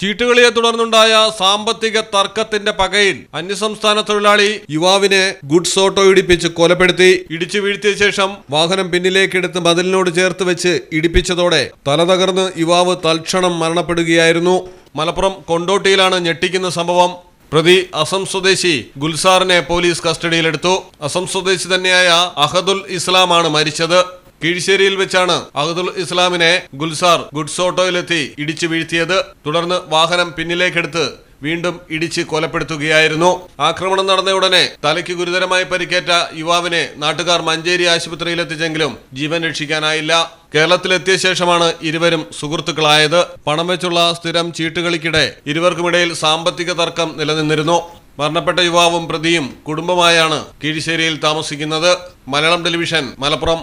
ചീട്ടുകളിയെ തുടർന്നുണ്ടായ സാമ്പത്തിക തർക്കത്തിന്റെ പകയിൽ അന്യസംസ്ഥാന തൊഴിലാളി യുവാവിനെ ഗുഡ്സ് ഓട്ടോ ഇടിപ്പിച്ച് കൊലപ്പെടുത്തി. ഇടിച്ചു വീഴ്ത്തിയ ശേഷം വാഹനം പിന്നിലേക്കെടുത്ത് മതിലിനോട് ചേർത്ത് വെച്ച് ഇടിപ്പിച്ചതോടെ തല തകർന്ന് യുവാവ് തൽക്ഷണം മരണപ്പെടുകയായിരുന്നു. മലപ്പുറം കൊണ്ടോട്ടിയിലാണ് ഞെട്ടിക്കുന്ന സംഭവം. പ്രതി അസം സ്വദേശി ഗുൽസാറിനെ പോലീസ് കസ്റ്റഡിയിലെടുത്തു. അസം സ്വദേശി തന്നെയായ അഹദുൽ ഇസ്ലാമാണ് മരിച്ചത്. കീഴ്ശ്ശേരിയിൽ വെച്ചാണ് അഹദുൽ ഇസ്ലാമിനെ ഗുൽസാർ ഗുഡ്സ് ഓട്ടോയിലെത്തി ഇടിച്ചു വീഴ്ത്തിയത്. തുടർന്ന് വാഹനം പിന്നിലേക്കെടുത്ത് വീണ്ടും ഇടിച്ച് കൊലപ്പെടുത്തുകയായിരുന്നു. ആക്രമണം നടന്ന ഉടനെ തലയ്ക്ക് ഗുരുതരമായി പരിക്കേറ്റ യുവാവിനെ നാട്ടുകാർ മഞ്ചേരി ആശുപത്രിയിലെത്തിച്ചെങ്കിലും ജീവൻ രക്ഷിക്കാനായില്ല. കേരളത്തിലെത്തിയ ശേഷമാണ് ഇരുവരും സുഹൃത്തുക്കളായത്. പണം വെച്ചുള്ള സ്ഥിരം ചീട്ടുകളിക്കിടെ ഇരുവർക്കുമിടയിൽ സാമ്പത്തിക തർക്കം നിലനിന്നിരുന്നു. മരണപ്പെട്ട യുവാവും പ്രതിയും കുടുംബമായാണ് കീഴ്ശേരിയിൽ താമസിക്കുന്നത്. മലയാളം ടെലിവിഷൻ മലപ്പുറം.